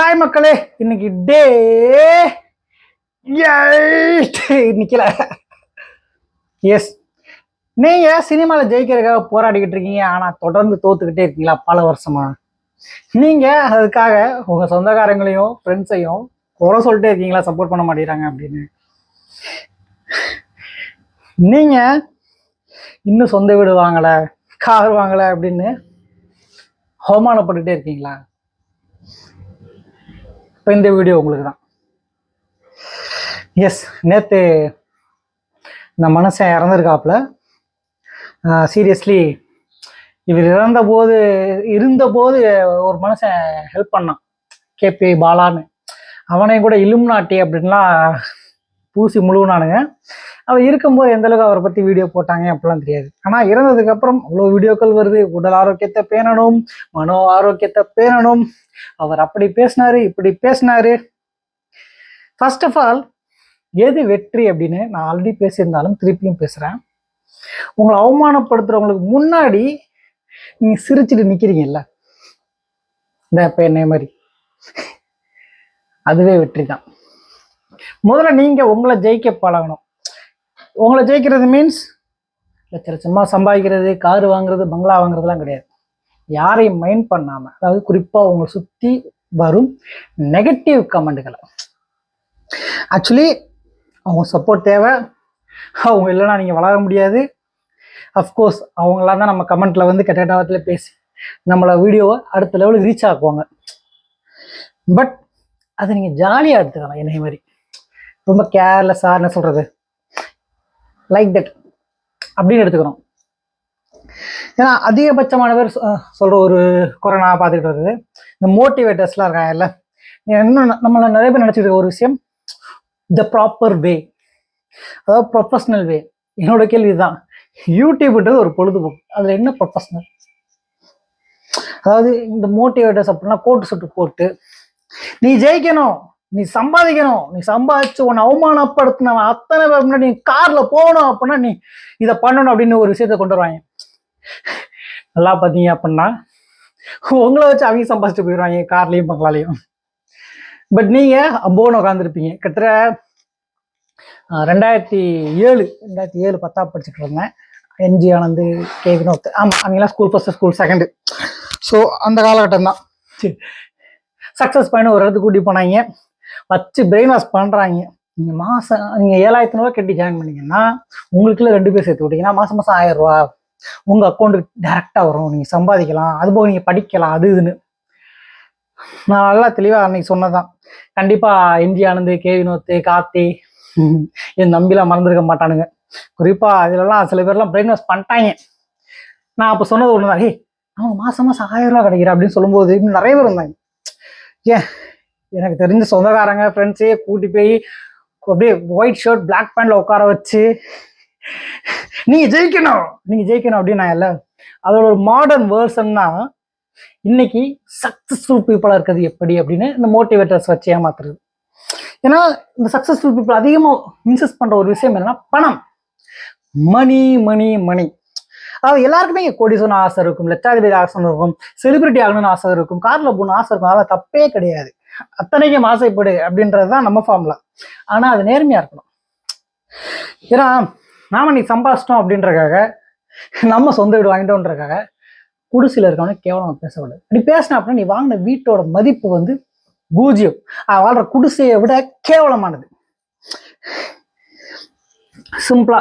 Hi மக்களே. இன்னைக்கு டே நிக்கல எஸ் நீங்க சினிமாவில் ஜெயிக்கிறதுக்காக போராடிக்கிட்டு இருக்கீங்க ஆனா தொடர்ந்து தோத்துக்கிட்டே இருக்கீங்களா? பல வருஷமா. நீங்க அதுக்காக உங்க சொந்தக்காரங்களையும் ஃப்ரெண்ட்ஸையும் குறை சொல்லிட்டே இருக்கீங்களா? சப்போர்ட் பண்ண மாட்டேங்கிறாங்க அப்படின்னு. நீங்க இன்னும் சொந்த வீடு வாங்கல கார் வாங்கல அப்படின்னு அவமானப்பட்டுட்டே இருக்கீங்களா? இப்போ இந்த வீடியோ உங்களுக்கு தான் எஸ் நேற்று இந்த மனுஷன் இறந்துருக்காப்புல சீரியஸ்லி இவர் இறந்தபோது இருந்தபோது ஒரு மனுஷன் ஹெல்ப் பண்ணான். கேபி பாலான்னு. அவனையும் கூட இலும்நாட்டி அப்படின்லாம் பூசி முழுவினானுங்க அவர் இருக்கும்போது எந்த அளவுக்கு அவரை பற்றி வீடியோ போட்டாங்க அப்படிலாம் தெரியாது. ஆனால் இறந்ததுக்கு அப்புறம் அவ்வளோ வீடியோக்கள் வருது. உடல் ஆரோக்கியத்தை பேணணும் மனோ ஆரோக்கியத்தை பேணணும். அவர் அப்படி பேசினாரு இப்படி பேசினாரு. ஃபர்ஸ்ட் ஆஃப் ஆல் எது வெற்றி அப்படின்னு நான் ஆல்ரெடி பேசியிருந்தாலும் திருப்பியும் பேசுகிறேன் உங்களை அவமானப்படுத்துறவங்களுக்கு முன்னாடி நீங்க சிரிச்சுட்டு நிக்கிறீங்கல்ல? இந்த இப்போ என்னை மாதிரி. அதுவே வெற்றி தான் முதல்ல நீங்க உங்களை ஜெயிக்க பழகணும். உங்களை ஜெயிக்கிறது மீன்ஸ் லட்ச லட்சமாக சம்பாதிக்கிறது கார் வாங்குறது பங்களா வாங்குறதுலாம் கிடையாது. யாரையும் மைண்ட் பண்ணாமல் அதாவது குறிப்பாக உங்களை சுற்றி வரும் நெகட்டிவ் கமெண்ட்டுகளை ஆக்சுவலி அவங்க சப்போர்ட் தேவை. அவங்க இல்லைன்னா நீங்கள் வளர முடியாது. அஃப்கோர்ஸ் அவங்களாம் தான் நம்ம கமெண்ட்டில் வந்து கெட்ட பேசி நம்மளை வீடியோவை அடுத்த லெவலுக்கு ரீச் ஆக்குவாங்க. பட் அதை நீங்கள் ஜாலியாக எடுத்துக்கலாம் என்னை மாதிரி. ரொம்ப கேர்லெஸ்ஸாக என்ன சொல்கிறது லைக் தட் அப்படின்னு எடுத்துக்கிறோம் ஏன்னா அதிகபட்சமான பேர் சொ- சொல்ற ஒரு கொரோனா பார்த்துக்கிட்டு வருது இந்த மோட்டிவேட்டர்ஸ்லாம் இருக்காங்கல்ல இன்னும் நம்மள நிறைய பேர் நினச்சிட்டு இருக்க ஒரு விஷயம் த ப்ராப்பர் வே அதாவது ப்ரொஃபஷனல் வே என்னோட கேள்வி தான் யூடியூப்ன்றது ஒரு பொழுதுபோக்கு. அதில் என்ன ப்ரொஃபஷனல் அதாவது இந்த மோட்டிவேட்டர்ஸ் அப்படின்னா கோட்டு சுட்டு போட்டு நீ ஜெயிக்கணும். நீ சம்பாதிக்கணும். நீ சம்பாதிச்சு உன்னை அவமானப்படுத்தினவன் அத்தனை பேர் முன்னாடி நீ கார்ல போகணும் அப்படின்னா நீ இதை பண்ணணும் அப்படின்னு ஒரு விஷயத்த கொண்டு வருவாங்க. நல்லா பார்த்தீங்க அப்படின்னா உங்களை வச்சு அவங்க சம்பாதிச்சுட்டு போயிடுவாங்க கார்லயும் பங்களாலையும் பட் நீங்க அம்போன்னு உட்காந்துருப்பீங்க கிட்டத்தட்ட ரெண்டாயிரத்தி ஏழு ரெண்டாயிரத்தி ஏழு பத்தா படிச்சுட்டு இருந்தேன். NG Anand K Vinod. ஆமாம் அவங்கெல்லாம் school first school second so அந்த காலகட்டம் தான். சக்ஸஸ் பண்ணி ஒரு இடத்துக்கு கூட்டி போனாங்க. வச்சு பிரெயின் வாஷ் பண்ணுறாங்க நீங்கள் மாதம் நீங்கள் ஏழாயிரத்தி ரூபா கட்டி ஜாயின் பண்ணீங்கன்னா உங்களுக்குள்ள ரெண்டு பேர் சேர்த்து விட்டீங்கன்னா மாதம் மாதம் ஆயிரம் ரூபா. உங்கள் அக்கௌண்ட்டுக்கு டேரெக்டாக வரும். நீங்கள் சம்பாதிக்கலாம். அதுபோக நீங்கள் படிக்கலாம். அது இதுன்னு. நான் நல்லா தெளிவாக அன்னைக்கு சொன்னதான் கண்டிப்பாக எம்ஜி ஆனந்த் கே வினோத் கார்த்தி என் நம்பிலாம் மறந்துருக்க மாட்டானுங்க. குறிப்பாக இதுலலாம் சில பேர்லாம் பிரெயின் வாஷ் பண்ணிட்டாங்க. நான் அப்போ சொன்னது ஒன்று தான் ஏய் அவங்க மாதம் மாதம் ஆயிரம் ரூபா கிடைக்கிற அப்படின்னு சொல்லும்போது நிறைய பேர் இருந்தாங்க ஏன்? எனக்கு தெரிஞ்ச சொந்தக்காரங்க ஃப்ரெண்ட்ஸே கூட்டி போய் அப்படியே ஒயிட் ஷர்ட் பிளாக் பேண்ட்ல உட்கார வச்சு நீங்க ஜெயிக்கணும் நீங்க ஜெயிக்கணும் அப்படின்னு நான் அதோட ஒரு மாடர்ன் வேர்ஷன் தான் இன்னைக்கு சக்சஸ்ஃபுல் பீப்புளா இருக்கிறது எப்படி அப்படின்னு இந்த மோட்டிவேட்டர்ஸ் வச்சு ஏமாத்துறது. ஏன்னா இந்த சக்சஸ்ஃபுல் பீப்புள் அதிகமாக இன்சஸ்ட் பண்ற ஒரு விஷயம் என்னன்னா பணம். மணி மணி மணி அதாவது எல்லாருக்குமே இங்க சொன்ன ஆசை இருக்கும் லட்சாதிபதி ஆசை இருக்கும் செலிபிரிட்டி ஆகணும்னு ஆசை இருக்கும் காரில் போகணும்னு ஆசை இருக்கும் அதெல்லாம் தப்பே கிடையாது. அத்தனைக்கும் ஆசைப்படு அப்படின்றது தான் நம்ம ஃபார்முலா ஆனால் அது நேர்மையாக இருக்கணும். ஏன்னா நாம் நீ சம்பாதிச்சிட்டோம் அப்படின்றக்காக நம்ம சொந்த வீடு வாங்கிட்டோன்றக்காக குடிசையில் இருக்கவனே கேவலம் பேசக்கூடாது. அப்படி பேசின அப்படின்னா நீ வாங்கின வீட்டோட மதிப்பு வந்து பூஜ்ஜியம். வாழ்கிற வாழ்ற குடிசையை விட கேவலமானது. சிம்பிளா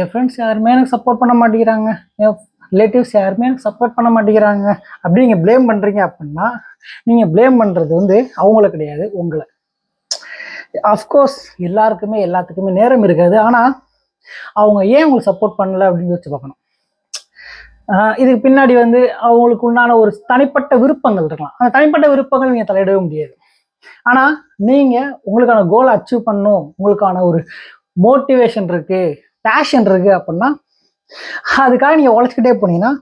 என் ஃப்ரெண்ட்ஸ் யாருமே எனக்கு சப்போர்ட் பண்ண மாட்டேங்கிறாங்க. என் ரிலேட்டிவ்ஸ் யாருமே எனக்கு சப்போர்ட் பண்ண மாட்டேங்கிறாங்க. அப்படி நீங்கள் ப்ளேம் பண்ணுறீங்க அப்படின்னா நீங்கள் ப்ளேம் பண்ணுறது வந்து அவங்கள கிடையாது உங்களை. அஃப்கோர்ஸ் எல்லாருக்குமே எல்லாத்துக்குமே நேரம் இருக்காது. ஆனால் அவங்க ஏன் உங்களுக்கு சப்போர்ட் பண்ணல அப்படின்னு யோசிச்சு பார்க்கணும். இதுக்கு பின்னாடி வந்து அவங்களுக்கு உண்டான ஒரு தனிப்பட்ட விருப்பங்கள் இருக்கலாம். அந்த தனிப்பட்ட விருப்பங்கள் நீங்கள் தலையிடவே முடியாது. ஆனால் நீங்கள் உங்களுக்கான கோலை அச்சீவ் பண்ணணும். உங்களுக்கான ஒரு மோட்டிவேஷன் இருக்குது பேஷன் இருக்குது அப்படின்னா அதுக்காக நீங்கள் உழைச்சிக்கிட்டே போனீங்கன்னா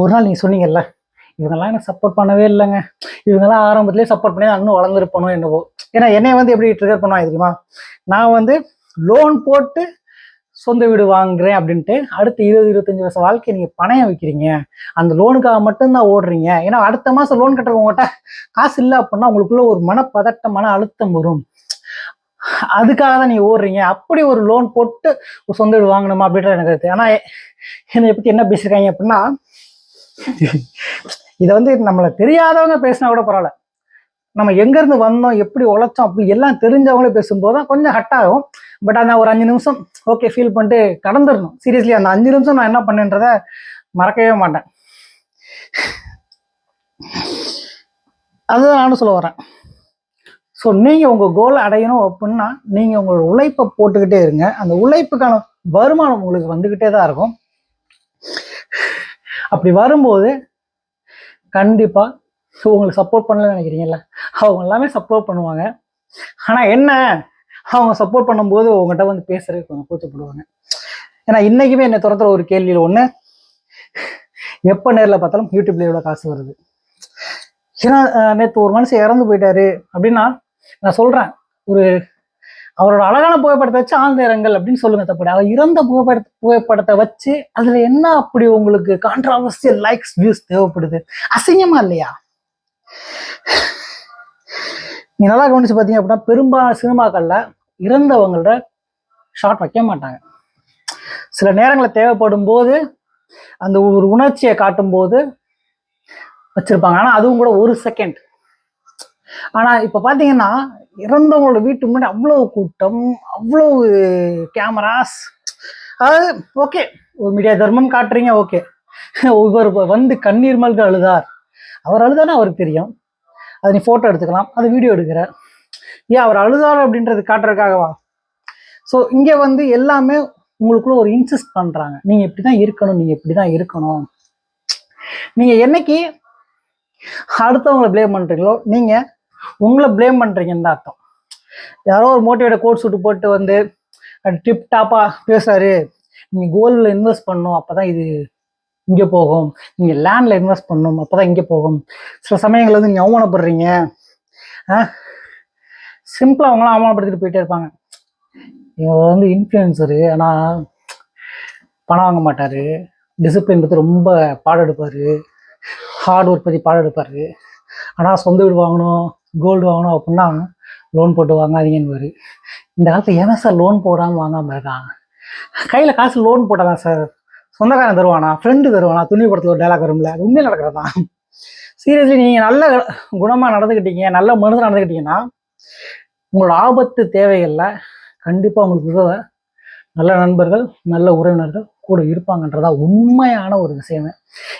ஒரு நாள் நீங்கள் சொன்னீங்கல்ல இவங்கெல்லாம் எனக்கு சப்போர்ட் பண்ணவே இல்லைங்க. இவங்கெல்லாம் ஆரம்பத்துலேயே சப்போர்ட் பண்ணி நான் இன்னும் வளர்ந்துருப்பணும் என்னவோ. ஏன்னா என்னை வந்து எப்படி ட்ரிகர் பண்ணுவாங்க தெரியுமா? நான் வந்து லோன் போட்டு சொந்த வீடு வாங்குறேன் அப்படின்ட்டு அடுத்த இருபது இருபத்தஞ்சு வருஷம் வாழ்க்கையை நீங்கள் பணையம் வைக்கிறீங்க. அந்த லோனுக்காக மட்டும்தான் ஓடுறீங்க. ஏன்னா அடுத்த மாதம் லோன் கட்டுறவங்ககிட்ட காசு இல்லை அப்படின்னா உங்களுக்குள்ள ஒரு மனப்பதட்டம் மன அழுத்தம் வரும். அதுக்காக தான் நீ ஓடுறீங்க. அப்படி ஒரு லோன் போட்டு சொந்த வீடு வாங்கணுமா அப்படின்ற எனக்கு இருக்கு ஆனா என்னை பத்தி என்ன பேசியிருக்காங்க அப்படின்னா இதை வந்து நம்மளை தெரியாதவங்க பேசினா கூட பரவாயில்ல. நம்ம எங்கேருந்து வந்தோம் எப்படி உழைச்சோம் அப்படி எல்லாம் தெரிஞ்சவங்களே பேசும்போது தான் கொஞ்சம் ஹட் ஆகும். பட் அந்த ஒரு அஞ்சு நிமிஷம் ஓகே ஃபீல் பண்ணிட்டு கடந்துடணும். சீரியஸ்லி அந்த அஞ்சு நிமிஷம் நான் என்ன பண்ணேன்றத மறக்கவே மாட்டேன். அதுதான் நானும் சொல்ல வரேன். ஸோ நீங்கள் உங்கள் கோலை அடையணும் அப்படின்னா நீங்கள் உங்களோட உழைப்பை போட்டுக்கிட்டே இருங்க. அந்த உழைப்புக்கான வருமானம் உங்களுக்கு வந்துக்கிட்டே தான் இருக்கும். அப்படி வரும்போது கண்டிப்பாக ஸோ உங்களுக்கு சப்போர்ட் பண்ணலன்னு நினைக்கிறீங்கல்ல? அவங்க எல்லாமே சப்போர்ட் பண்ணுவாங்க. ஆனால் என்ன? அவங்க சப்போர்ட் பண்ணும்போது உங்கள்கிட்ட வந்து பேசுறதுக்கு கொஞ்சம் கூச்சப்படுவாங்க. ஏன்னா இன்னைக்குமே என்னை துரத்துற ஒரு கேள்வியில் ஒன்று எப்போ நேரில் பார்த்தாலும் யூடியூப்ல எவ்வளோ காசு வருது. ஏன்னா நேற்று ஒரு மனுஷன் இறந்து போயிட்டாரு அப்படின்னா நான் சொல்றேன். ஒரு அவரோட அழகான புகைப்படத்தை வச்சு ஆழ்ந்த இரங்கல் அப்படின்னு சொல்லுங்க தப்பு அவர் இறந்த புகைப்பட புகைப்படத்தை வச்சு அதுல என்ன அப்படி உங்களுக்கு கான்ட்ராவர்சியல் லைக்ஸ் வியூஸ் தேவைப்படுது? அசிங்கமா இல்லையா? நீ நல்லா கவனிச்சு பார்த்தீங்க அப்படின்னா பெரும்பாலான சினிமாக்கள்ல இறந்தவங்களோட ஷார்ட் வைக்க மாட்டாங்க. சில நேரங்களில் தேவைப்படும் போது அந்த ஒரு உணர்ச்சியை காட்டும் போது வச்சிருப்பாங்க. ஆனா அதுவும் கூட ஒரு செகண்ட் ஆனா இப்போ பார்த்தீங்கன்னா இறந்தவங்களோட வீட்டு முன்னாடி அவ்வளவு கூட்டம் அவ்வளவு கேமராஸ் அதாவது ஓகே ஒரு மீடியா தர்மம் காட்டுறீங்க ஓகே ஒவ்வொரு வந்து கண்ணீர் மல்க அழுதார். அவர் அழுதானே அவருக்கு தெரியும். அதை நீ ஃபோட்டோ எடுத்துக்கலாம் அது வீடியோ எடுக்கிற. ஏன் அவர் அழுதார் அப்படின்றது காட்டுறதுக்காகவா? ஸோ இங்கே வந்து எல்லாமே உங்களுக்குள்ள ஒரு இன்சிஸ்ட் பண்றாங்க. நீங்க இப்படிதான் இருக்கணும் நீங்க இப்படிதான் இருக்கணும். நீங்க என்னைக்கு அடுத்தவங்களை ப்ளேம் பண்ணுறீங்களோ நீங்க உங்களை ப்ளேம் பண்ணுறீங்கன்னு தான் அர்த்தம். யாரோ ஒரு மோட்டிவேட் கோட் சூட்டு போட்டு வந்து டிப் டாப்பா பேசுறாரு. நீங்கள் கோல்டில் இன்வெஸ்ட் பண்ணணும் அப்பதான் இது இங்கே போகும். நீங்கள் லேண்ட்ல இன்வெஸ்ட் பண்ணணும் அப்பதான் இங்கே போகும். சில சமயங்கள் வந்து நீங்கள் அவமானப்படுறீங்க. சிம்பிளாக அவங்களாம் அவமானப்படுத்திட்டு போயிட்டே இருப்பாங்க. இவர் வந்து இன்ஃப்ளூயன்சரு ஆனால் பணம் வாங்க மாட்டார். டிசிப்ளின் பற்றி ரொம்ப பாடம் எடுப்பார் ஹார்ட் ஒர்க் பற்றி பாடம் எடுப்பார் ஆனால் சொந்த வீடு வாங்கணும். கோல்டு வாங்கணும் அப்படின்னா லோன் போட்டு வாங்காதீங்கன்னு இந்த காலத்தில் ஏன் சார் லோன் போடாமல் வாங்காமல் இருக்காங்க? கையில் காசு லோன் போட்டாதான் சார் சொந்தக்காரன் தருவானா? ஃப்ரெண்டு தருவானா? துணி படத்தில் ஒரு டைலாக் வரும்ல அது உண்மையில் நடக்கிறது? சீரியஸ்லி நீங்கள் நல்ல குணமாக நடந்துக்கிட்டீங்க நல்ல மனுஷன் நடந்துக்கிட்டீங்கன்னா உங்களோட ஆபத்து தேவைகளில் கண்டிப்பாக உங்களுக்கு உதவ நல்ல நண்பர்கள் நல்ல உறவினர்கள் கூட இருப்பாங்கன்றதா உண்மையான ஒரு விஷயமே.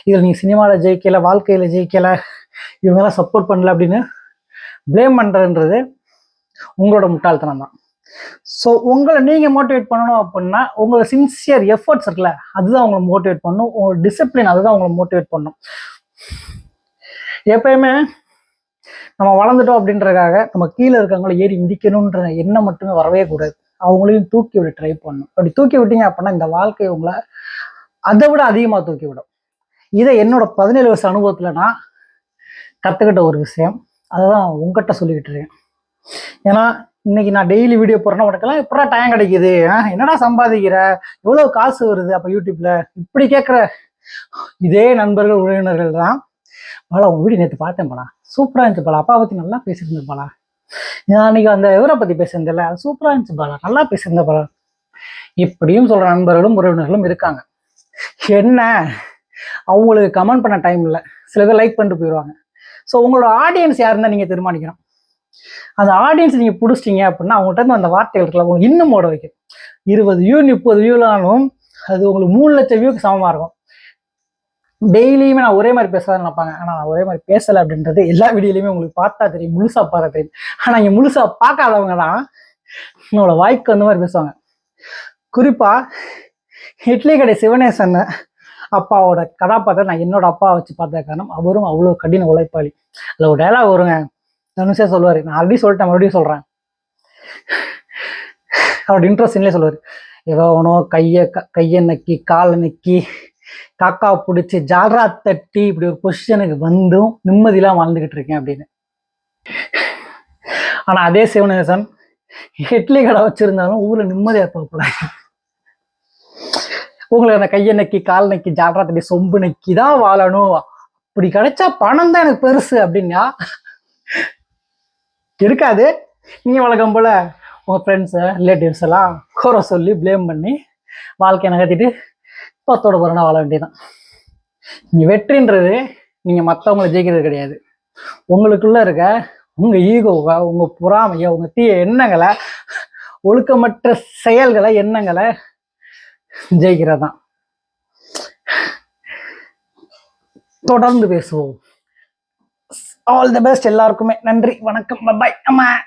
இதில் நீங்கள் சினிமாவில் ஜெயிக்கலை வாழ்க்கையில் ஜெயிக்கலை இவங்கெல்லாம் சப்போர்ட் பண்ணல அப்படின்னு ப்ளேம் பண்ணுறதுன்றது உங்களோட முட்டாள்தனம் தான். ஸோ உங்களை நீங்கள் மோட்டிவேட் பண்ணணும் அப்படின்னா உங்களோட சின்சியர் எஃபர்ட்ஸ் இருக்குல்ல அதுதான் உங்களை மோட்டிவேட் பண்ணும். உங்களோட டிசிப்ளின் அதுதான் உங்களை மோட்டிவேட் பண்ணும். எப்பயுமே நம்ம வளர்ந்துட்டோம் அப்படின்றதுக்காக நம்ம கீழே இருக்கவங்கள ஏறி மிதிக்கணுன்ற எண்ணம் மட்டுமே வரவே கூடாது. அவங்களையும் தூக்கி விட ட்ரை பண்ணும் அப்படி தூக்கி விட்டீங்க அப்படின்னா இந்த வாழ்க்கை உங்களை அதை விட அதிகமாக தூக்கி விடும். இதை என்னோட பதினேழு வருஷம் அனுபவத்தில் நான் கற்றுக்கிட்ட ஒரு விஷயம் அதை தான் உங்ககிட்ட சொல்லிக்கிட்டு இருக்கேன். ஏன்னா இன்னைக்கு நான் டெய்லி வீடியோ போடுறேன்னா உனக்கெல்லாம் எப்படா டைம் கிடைக்குது? என்னடா சம்பாதிக்கிற? எவ்வளோ காசு வருது அப்போ யூடியூப்ல? இப்படி கேட்குற இதே நண்பர்கள் உறவினர்கள் தான். பாலா உங்க வீடு நேற்று பார்த்தேன் பாலா சூப்பராக இருந்துச்சு பாலா அப்பா பற்றி நல்லா பேசியிருந்தேன் பாலா நான் அன்னைக்கு அந்த இவரை பற்றி பேசியிருந்தேன்ல அது சூப்பராக இருந்துச்சு பாலா நல்லா பேசியிருந்தேன் பாலா இப்படியும் சொல்கிற நண்பர்களும் உறவினர்களும் இருக்காங்க. என்ன? அவங்களுக்கு கமெண்ட் பண்ண டைம் இல்லை. சில பேர் லைக் பண்ணிட்டு போயிடுவாங்க ஸோ உங்களோட ஆடியன்ஸ் யாருன்னு நீங்கள் தீர்மானிக்கணும். அந்த ஆடியன்ஸ் நீங்கள் பிடிச்சிட்டீங்க அப்படின்னா அவங்கள்ட்ட இருந்து அந்த இருக்கலாம் உங்களுக்கு இன்னும் ஓட வைக்கும். இருபது வியூ முப்பது வியூலாலும் அது உங்களுக்கு மூணு லட்சம் வியூக்கு சமமாக இருக்கும். டெய்லியுமே நான் ஒரே மாதிரி பேசாதான் நினைப்பாங்க. ஆனால் நான் ஒரே மாதிரி பேசலை அப்படின்றது எல்லா வீடியோலையுமே உங்களுக்கு பார்த்தா தெரியும். முழுசா பார்த்தா தெரியும். ஆனால் இங்கே முழுசா பார்க்காதவங்க தான் என்னோட வாய்க்கு அந்த மாதிரி பேசுவாங்க. குறிப்பா இட்லி கடை சிவனேசன் அப்பாவோட கதாபாத்திரம் நான் என்னோட அப்பா வச்சு பார்த்த காரணம் அவரும் அவ்வளோ கடின உழைப்பாளி. அதில் ஒரு டைலாக் வருங்க. தனுஷே சொல்லுவார் நான் ஆல்ரெடி சொல்லிட்டேன் மறுபடியும் சொல்கிறேன் அவரோட இன்ட்ரெஸ்ட்லேயே சொல்லுவார் எவனோ கையை க கையை நக்கி காலை நக்கி காக்கா பிடிச்சி ஜால்ரா தட்டி இப்படி ஒரு பொசிஷனுக்கு வந்தும் நிம்மதியெலாம் வாழ்ந்துகிட்டு இருக்கேன் அப்படின்னு. ஆனால் அதே சிவநேசன் இட்லி கடை வச்சுருந்தாலும் ஊரில் நிம்மதியாக இருப்பாப்புல உங்களை அந்த கையை நக்கி கால் நக்கி ஜாலரா தட்டி சொம்பு நக்கி தான் வாழணும். அப்படி கிடைச்சா பணம் தான் எனக்கு பெருசு அப்படின்னா இருக்காது. நீங்கள் வழக்கம் போல உங்க ஃப்ரெண்ட்ஸு ரிலேட்டிவ்ஸ் எல்லாம் குறை சொல்லி ப்ளேம் பண்ணி வாழ்க்கையை நகர்த்திட்டு பத்தோட பிறனா வாழ வேண்டியதான் நீங்க வெற்றின்றது நீங்க மற்றவங்கள ஜெயிக்கிறது கிடையாது. உங்களுக்குள்ள இருக்க உங்க ஈகோவை உங்க பொறாமைய உங்க தீய எண்ணங்களை ஒழுக்கமற்ற செயல்களை எண்ணங்களை ஜெயிக்கிறது தொடர்ந்து பேசுவோம். ஆல் தி பெஸ்ட் எல்லாருக்குமே. நன்றி வணக்கம் பாய் அம்மா.